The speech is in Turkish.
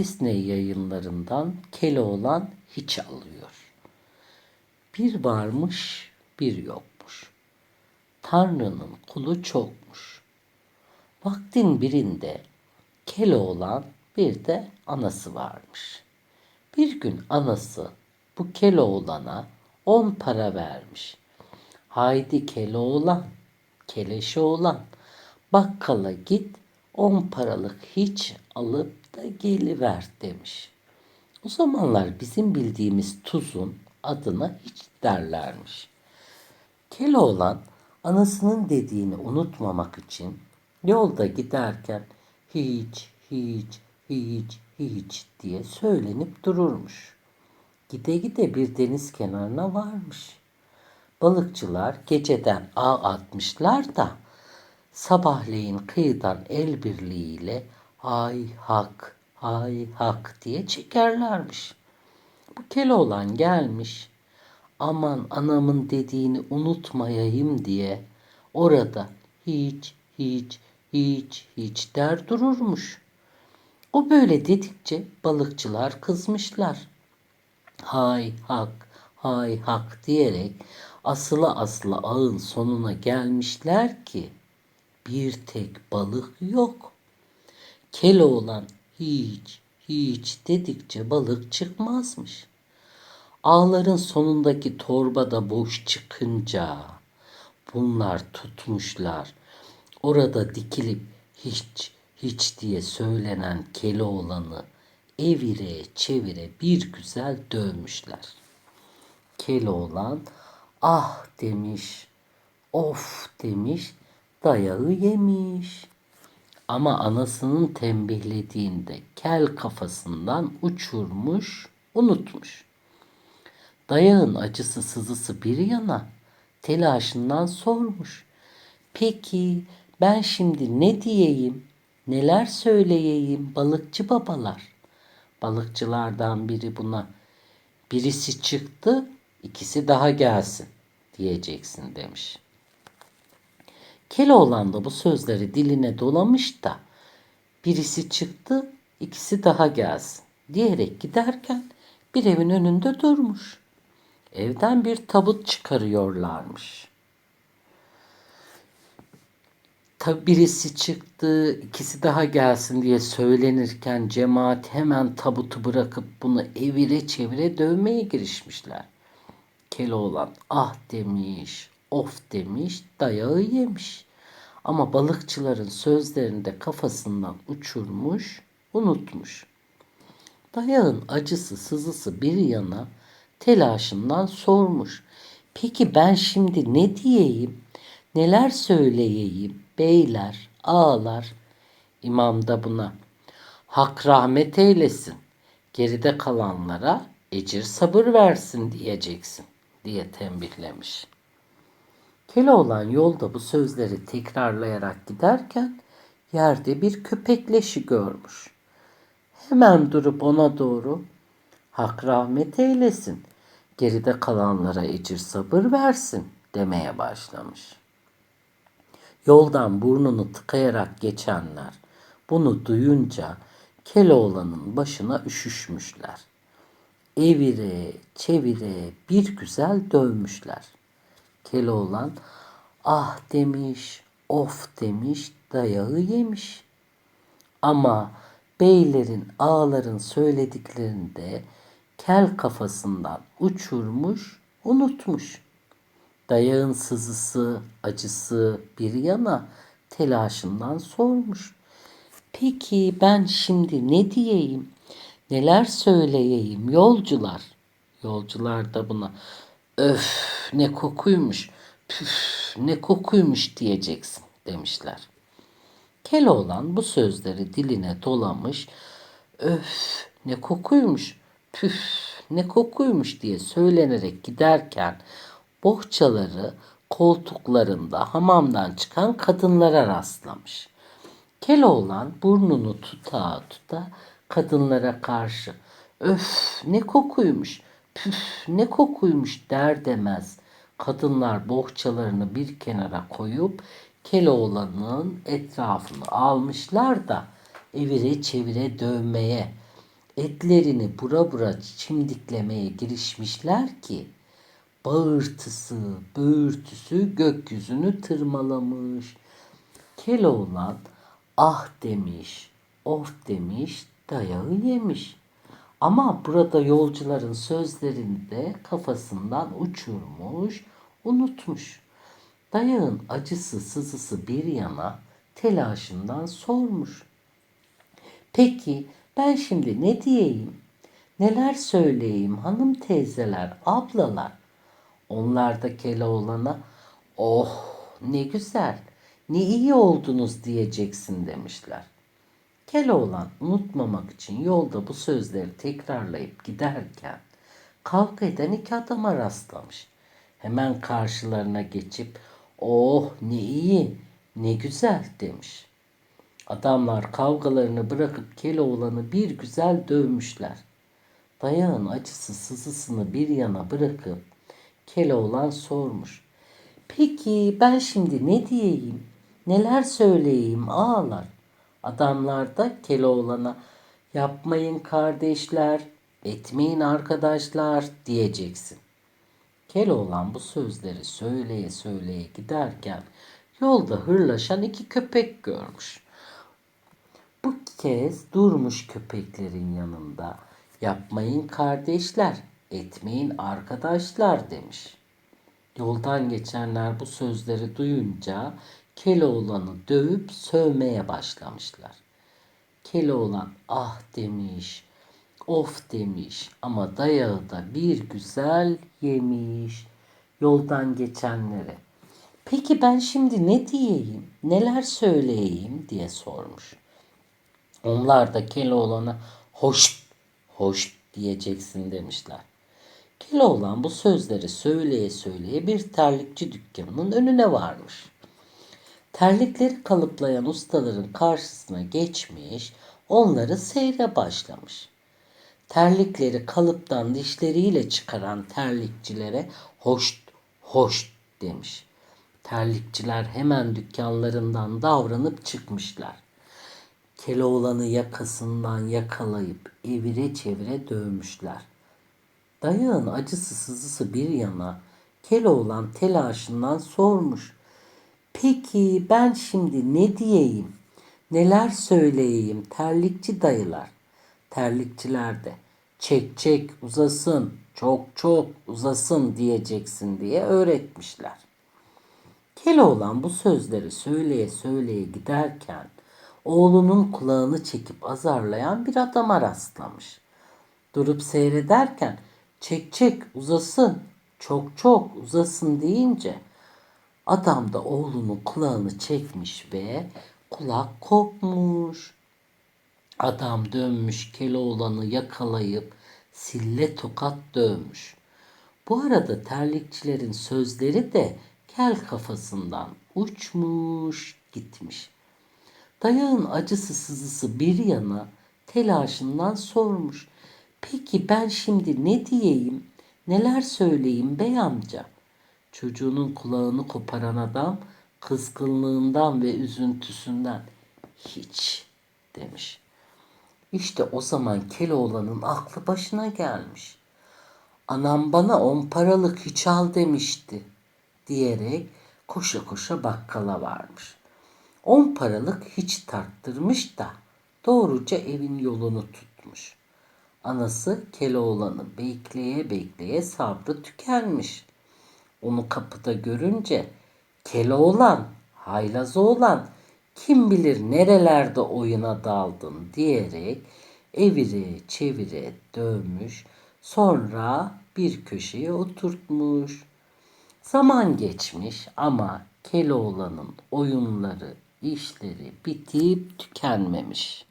Disney yayınlarından Keloğlan hiç alıyor. Bir varmış, bir yokmuş. Tanrı'nın kulu çokmuş. Vaktin birinde Keloğlan bir de anası varmış. Bir gün anası bu Keloğlan'a on para vermiş. Haydi Keloğlan, keleşe olan, bakkala git on paralık hiç alıp da geliver demiş. O zamanlar bizim bildiğimiz tuzun adına hiç derlermiş. Keloğlan anasının dediğini unutmamak için yolda giderken hiç, hiç, hiç, hiç diye söylenip dururmuş. Gide gide bir deniz kenarına varmış. Balıkçılar geceden ağ atmışlar da sabahleyin kıyıdan el birliğiyle hay hak, hay hak diye çekerlermiş. Bu Keloğlan gelmiş. Aman anamın dediğini unutmayayım diye orada hiç hiç hiç hiç der dururmuş. O böyle dedikçe balıkçılar kızmışlar. Hay hak, hay hak diyerek asıla asıla ağın sonuna gelmişler ki bir tek balık yok. Keloğlan hiç hiç dedikçe balık çıkmazmış. Ağların sonundaki torba da boş çıkınca bunlar tutmuşlar. Orada dikilip hiç hiç diye söylenen Keloğlan'ı evire çevire bir güzel dövmüşler. Keloğlan ah demiş, of demiş, dayağı yemiş. Ama anasının tembihlediğinde kel kafasından uçurmuş, unutmuş. Dayağın acısı sızısı bir yana telaşından sormuş. Peki ben şimdi ne diyeyim, neler söyleyeyim balıkçı babalar? Balıkçılardan biri buna birisi çıktı, ikisi daha gelsin diyeceksin demiş. Keloğlan da bu sözleri diline dolamış da birisi çıktı, ikisi daha gelsin diyerek giderken bir evin önünde durmuş. Evden bir tabut çıkarıyorlarmış. Tabi birisi çıktı, ikisi daha gelsin diye söylenirken cemaat hemen tabutu bırakıp bunu evire çevire dövmeye girişmişler. Keloğlan ah demiş, of demiş, dayağı yemiş. Ama balıkçıların sözlerinde kafasından uçurmuş, unutmuş. Dayağın acısı sızısı bir yana telaşından sormuş. Peki ben şimdi ne diyeyim? Neler söyleyeyim? Beyler, ağalar. İmam da buna hak rahmet eylesin. Geride kalanlara ecir sabır versin diyeceksin diye tembihlemiş. Keloğlan yolda bu sözleri tekrarlayarak giderken yerde bir köpek leşi görmüş. Hemen durup ona doğru hak rahmet eylesin, geride kalanlara ecir sabır versin demeye başlamış. Yoldan burnunu tıkayarak geçenler bunu duyunca Keloğlan'ın başına üşüşmüşler. Evire çevire bir güzel dövmüşler. Keloğlan ah demiş, of demiş, dayağı yemiş. Ama beylerin, ağaların söylediklerinde kel kafasından uçurmuş, unutmuş. Dayağın sızısı, acısı bir yana telaşından sormuş. Peki ben şimdi ne diyeyim? Neler söyleyeyim yolcular? Yolcular da buna öf ne kokuymuş, püf ne kokuymuş diyeceksin demişler. Keloğlan bu sözleri diline dolamış, öf ne kokuymuş, püf ne kokuymuş diye söylenerek giderken bohçaları koltuklarında hamamdan çıkan kadınlara rastlamış. Keloğlan burnunu tuta tuta kadınlara karşı öf ne kokuymuş, püf ne kokuymuş der demez. Kadınlar bohçalarını bir kenara koyup Keloğlan'ın etrafını almışlar da evire çevire dövmeye, etlerini bura bura çimdiklemeye girişmişler ki bağırtısı, böğürtüsü gökyüzünü tırmalamış. Keloğlan ah demiş, of demiş, dayağı yemiş. Ama burada yolcuların sözlerini de kafasından uçurmuş, unutmuş. Dayağın acısı sızısı bir yana telaşından sormuş. Peki ben şimdi ne diyeyim? Neler söyleyeyim hanım teyzeler, ablalar? Onlar da Keloğlan'a oh ne güzel, ne iyi oldunuz diyeceksin demişler. Keloğlan unutmamak için yolda bu sözleri tekrarlayıp giderken kavga eden iki adama rastlamış. Hemen karşılarına geçip oh ne iyi, ne güzel demiş. Adamlar kavgalarını bırakıp Keloğlan'ı bir güzel dövmüşler. Dayağın acısı sızısını bir yana bırakıp Keloğlan sormuş. Peki ben şimdi ne diyeyim? Neler söyleyeyim ağalar? Adamlar da Keloğlan'a yapmayın kardeşler, etmeyin arkadaşlar diyeceksin. Keloğlan bu sözleri söyleye söyleye giderken yolda hırlaşan iki köpek görmüş. Bu kez durmuş köpeklerin yanında. Yapmayın kardeşler, etmeyin arkadaşlar demiş. Yoldan geçenler bu sözleri duyunca Keloğlan'ı dövüp sövmeye başlamışlar. Keloğlan ah demiş, of demiş ama dayağı da bir güzel yemiş yoldan geçenlere. Peki ben şimdi ne diyeyim, neler söyleyeyim diye sormuş. Onlar da Keloğlan'a hoş, hoş diyeceksin demişler. Keloğlan bu sözleri söyleye söyleye bir terlikçi dükkanının önüne varmış. Terlikleri kalıplayan ustaların karşısına geçmiş, onları seyre başlamış. Terlikleri kalıptan dişleriyle çıkaran terlikçilere hoş, hoş demiş. Terlikçiler hemen dükkanlarından davranıp çıkmışlar. Keloğlan'ı yakasından yakalayıp evire çevire dövmüşler. Dayağın acısı sızısı bir yana Keloğlan telaşından sormuş. Peki ben şimdi ne diyeyim? Neler söyleyeyim terlikçi dayılar? Terlikçiler de çek çek uzasın, çok çok uzasın diyeceksin diye öğretmişler. Keloğlan bu sözleri söyleye söyleye giderken oğlunun kulağını çekip azarlayan bir adama rastlamış. Durup seyrederken çek çek uzasın, çok çok uzasın deyince adam da oğlunun kulağını çekmiş ve kulak kopmuş. Adam dönmüş Keloğlan'ı yakalayıp sille tokat dövmüş. Bu arada terlikçilerin sözleri de kel kafasından uçmuş gitmiş. Dayağın acısı sızısı bir yana telaşından sormuş. Peki ben şimdi ne diyeyim, neler söyleyeyim bey amca? Çocuğunun kulağını koparan adam kızgınlığından ve üzüntüsünden hiç demiş. İşte o zaman Keloğlan'ın aklı başına gelmiş. Anam bana on paralık hiç al demişti diyerek koşa koşa bakkala varmış. On paralık hiç tarttırmış da doğruca evin yolunu tutmuş. Anası Keloğlan'ı bekleye bekleye sabrı tükenmiş. Onu kapıda görünce Keloğlan, haylaz oğlan, kim bilir nerelerde oyuna daldın diyerek evire çevire dövmüş. Sonra bir köşeye oturtmuş. Zaman geçmiş ama Keloğlan'ın oyunları, işleri bitip tükenmemiş.